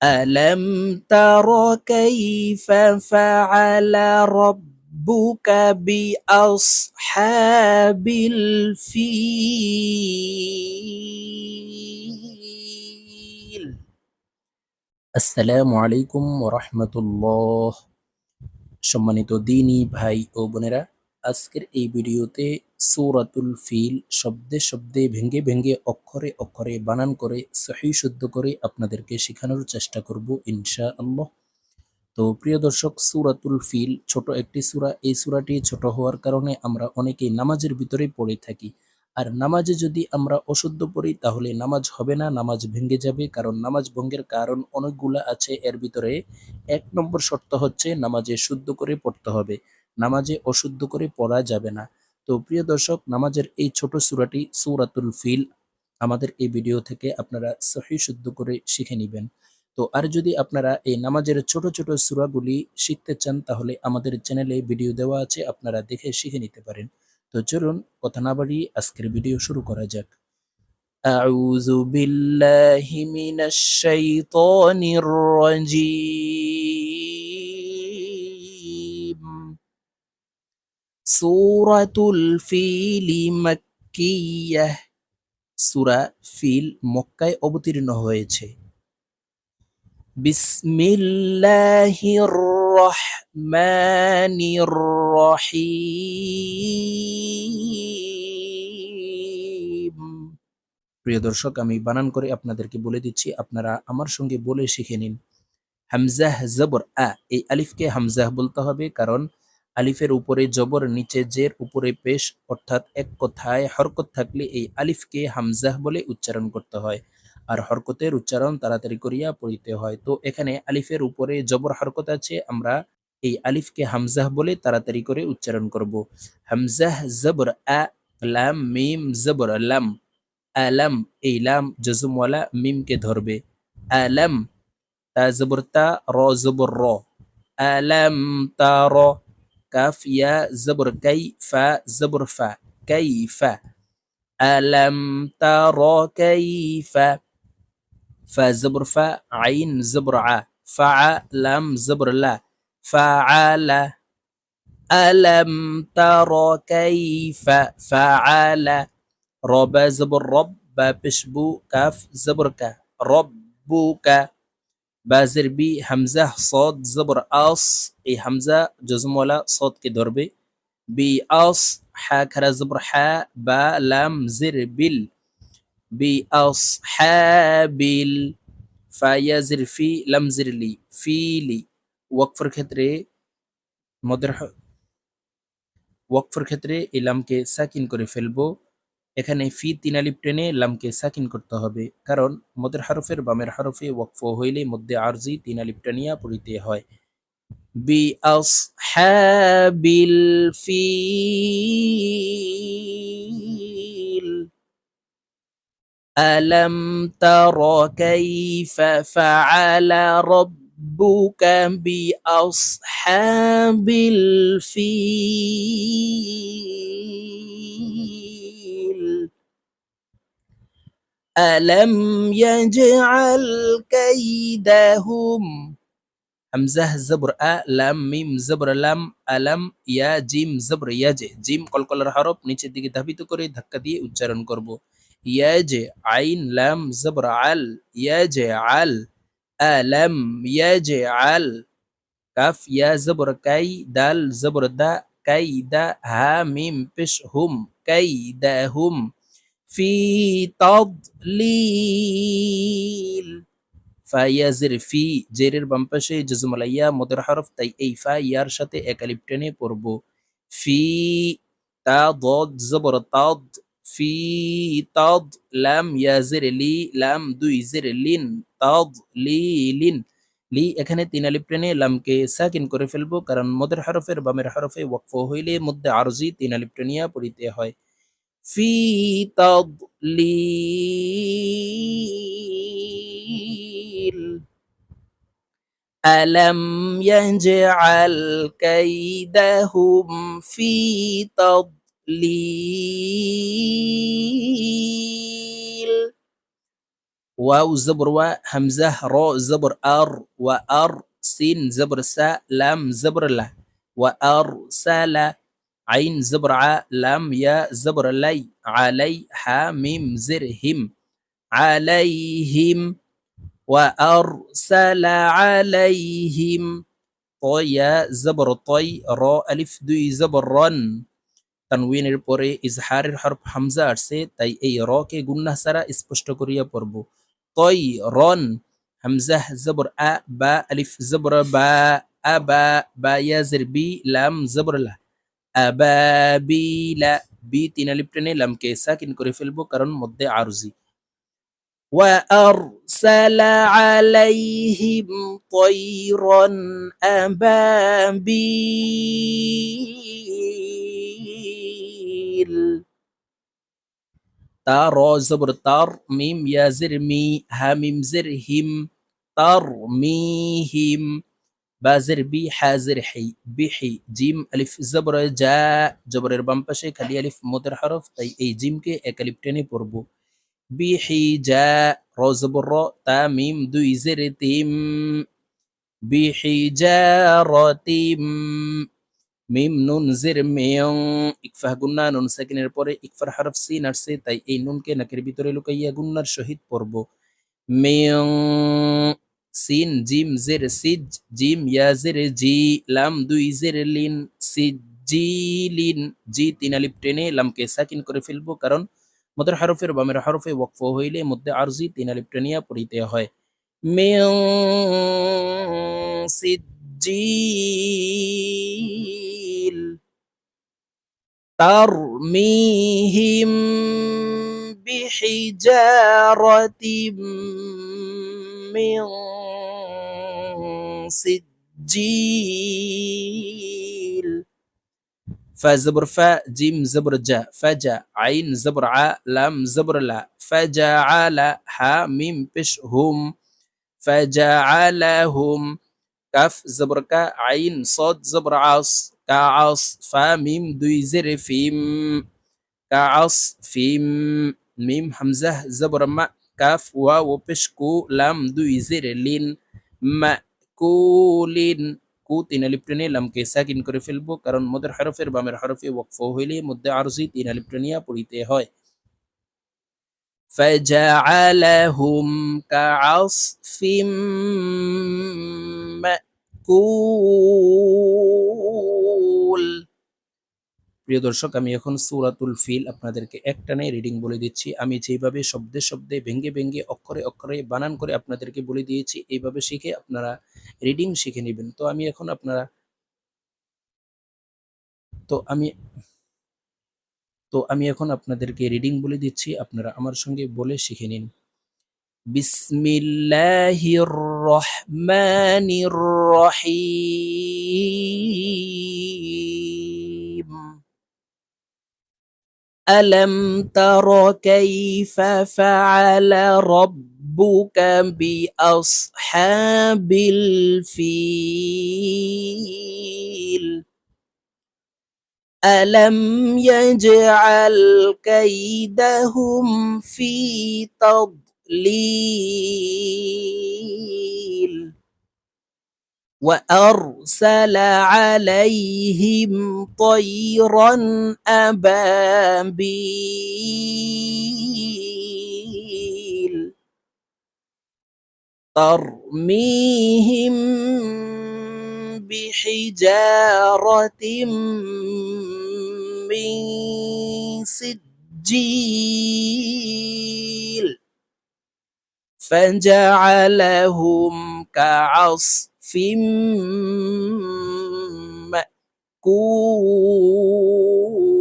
ألم تر كيف فعل ربك بأصحاب الفيل আসসালামু আলাইকুম ওরহমতুল্লাহ সম্মানিত দিনী ভাই ও বোনেরা আজকের এই ভিডিওতে সূরাতুল ফিল শব্দে শব্দে ভেঙ্গে ভেঙ্গে অক্ষরে অক্ষরে বানান করে সহি শুদ্ধ করে আপনাদেরকে শেখানোর চেষ্টা করব ইনশা আল্লাহ তো প্রিয় দর্শক, সূরাতুল ফিল ছোট একটি সূরা, এই সূরাটি ছোট হওয়ার কারণে আমরা অনেকেই নামাজের ভিতরে পড়ে থাকি। আর নামাজে যদি আমরা অশুদ্ধ পড়ি, তাহলে নামাজ হবে না, নামাজ ভেঙে যাবে। কারণ নামাজ ভঙ্গের কারণ অনেকগুলো আছে। এর ভিতরে এক নম্বর শর্ত হচ্ছে নামাজে শুদ্ধ করে পড়তে হবে। নামাজে অশুদ্ধ করে পড়া যাবে না তো প্রিয় দর্শক নামাজের এই ছোট সূরাটি সূরাতুল ফিল আমাদের এই ভিডিও থেকে আপনারা সহি শুদ্ধ করে শিখে নেবেন তো আর যদি আপনারা এই নামাজের ছোট ছোট সূরাগুলি শিখতে চান তাহলে আমাদের চ্যানেলে ভিডিও দেওয়া আছে আপনারা দেখে শিখে নিতে পারেন তো চলুন কথা না বাড়িয়ে আজকের ভিডিও শুরু করা যাক أعوذ بالله من الشيطان الرجيم সুরাতুল ফিলি মাক্কিয়াহ সুরা ফিল মক্কায় অবতীর্ণ হয়েছে বিসমিল্লাহির রহমানির রহিম প্রিয় দর্শক আমি বানান করে আপনাদেরকে বলে দিচ্ছি, আপনারা আমার সঙ্গে বলে শিখে নিন। হামজাহ জবর আ, এই আলিফকে হামজাহ বলতে হবে, কারণ আলিফের উপরে জবর, নিচে জের, উপরে পেশ, অর্থাৎ এক কথায় হরকত থাকলে এই আলিফকে হামজাহ বলে উচ্চারণ করতে হয়। আর হরকতের উচ্চারণ তাড়াতাড়ি করিয়া পড়িতে হয়। তো এখানে আলিফের উপরে জবর হরকত আছে, আমরা এই আলিফকে হামজাহ বলে তাড়াতাড়ি করে উচ্চারণ করব। হামজাহ, জবর, আ, লাম, মিম, জবর, লাম। আলাম, এই লাম জজুমওয়ালা মিমকে ধরবে। আলাম, তা জবর, তা, র, জবর, র। আলাম, তা, র। كاف يا زبر كي فا زبر فا كيف. ألم ترى كيف؟ فا زبر فا عين زبر ع. فع لم زبر لا. فعل. ألم ترى كيف؟ فعل. رب زبر رب بشبو كاف زبر كا ربك. বা জের বি হামজা সদ জবর আস এই হামজা জজমওয়ালা সদকে ধরবে বি আস হা খারা জবর হা বা লাম জের বিল বি আস হা বিল ফাইয়া জের ফি লাম জের লি ফিলি ওয়াকফের ক্ষেত্রে মদের ওয়াকফের ক্ষেত্রে এই লামকে সাকিন করে ফেলব এখানে ফি তিন আলিপ টেনে লামকে সাকিন করতে হবে কারণ মদের হরফের বামের হরফে ওয়াকফ হইলে মধ্যে আরজি তিন আলিপ টানিয়া পড়িতে হয় বি আসহাবিল ফিল ألم تر كيف فعل رب ربك بأصحاب الفيل ألم يجعل كيدهم همزة زبر أ لام মিম জবর লাম আলাম ইয়া জিম জবর ইয়াজে জিম কলকলার হরফ নিচের দিকে ধাবিত করে ধাক্কা দিয়ে উচ্চারণ করব ইয়াজে আইন লাম জবর আল ইয়াজে আল ألم يجعل كف يا زبر كي دال زبر دا كيد ها ميم بش هم كيدهم في تضليل ফায়াজের ফি জেরের বাম পাশে জজমালাইয়া মদের হরফ তাই এই ফা ইয়ার সাথে একালিপ টেনে পড়ব ফি তা দদ জবর তাদ ফি তাদ লাম ইয়াজের লি লাম দুই জের লিন তাদ লি লিন লি এখানে তিন আলিপ টেনে লামকে সাকিন করে ফেলবো কারণ মদের হরফের বামের হরফে ওয়াকফ হইলে মধ্যে আরজি তিন আলিপ টেনিয়া পড়িতে হয় في تضليل. ألم يجعل كيدهم في تضليل؟ واو زبر و همزة ر زبر أر وأر سين زبر س لام زبر لا وأرسل ওয়া আর সালা আইন জবর আ লাম ইয়া জবর লাই আলাই হা মিম জির হিম আলাইহিম ওয়া আরসালা আলাইহিম তয়া জবর তই র আলিফ দুই জবর রন তানউইনের পরে ইজহারের হরফ হামজা আসছে তাই এই র কে গুন্না সারা স্পষ্ট করিয়া পড়ব তই রন হামজাহ জবর আ বা আলিফ জবর বা আবা বা ইয়াজের বি লাম জবর লা আবাবিলা বি তিন আলিফ টেনে লামকে সাকিন করে ফেলবো কারণ মধ্যে আরজি وأرسل عليهم طيرا أبابيل تار زبر تار ميم يا زر مي هاميم زر هم ترميهم বাজের বি হাজের হি বিহি জিম আলিফ জবর যা জবরের বাম পাশে খালি আলিফ মোদের হরফ তাই এই জিমকে এক আলিফ টেনে পড়ব বিহি যা র জবর র তা মিম দুই জের তিম বিহি যা রতিম মিম নুন জের মেয়ং ইকফাহ গুন্না নুন সেকেন্ডের পরে ইকফার হরফ সিন আসছে তাই এই নুনকে নাকের ভিতরে লুকাইয়া গুন্নার সহিত পড়ব মেয়ং সিন জিম জের সিজ জিম ইয়া জের জি লাম দুই জের লিন সিজিলিন জি তিন আলিফ টেনে লামকে সাকিন করে ফেলবো কারণ মদের হরফের বামের হরফে ওয়াকফ হইলে মধ্যে আরজি তিন আলিফ টেনিয়া পড়িতে হয় মিং সিজিল ترميهم بحجارة من سجيل. فزبر فا جيم زبر جا فجا عين زبر ع لام زبر لا فجعل ها ميم بش هم فجعلهم كف زبر كا عين صاد زبر عص كعص فا ميم دوي زر فيم كعص فيم ميم حمزة زبر ما كاف واو بشكو لام دوي زر لين মাকুলিন কু তিন আলিফ টেনে লামকে সাকিন করে ফেলবো কারণ মদের হরফের বামের হরফে ওয়াকফ হইলে মধ্যে আরজি তিন আলিফ টেনিয়া পড়িতে হয় فجعلهم كعصف مأكول প্রিয় দর্শক, আমি এখন সুরাতুল ফিল আপনাদেরকে একটানে রিডিং বলে দিচ্ছি। আমি যেভাবে শব্দে শব্দে, ভেঙ্গে ভেঙ্গে, অক্ষরে অক্ষরে, বানান করে আপনাদেরকে বলে দিয়েছি, এইভাবে শিখে আপনারা রিডিং শিখে নেবেন। তো আমি এখন আপনারা তো আমি তো আমি এখন আপনাদেরকে রিডিং বলে দিচ্ছি, আপনারা আমার সঙ্গে বলে শিখে নিন। বিসমিল্লাহির রহমানির রহিম। ألم تر كيف فعل ربك بأصحاب الفيل؟ ألم يجعل كيدهم في تضليل؟ وأرسل عليهم طيرا أبابيل. ترميهم بحجارة من سجيل. فجعلهم كعصف مأكول